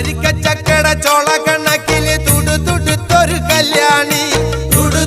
വരിക്കച്ചക്കട Chola തുടു തുടുതുടുത്തൊരു Kalyani. തുടു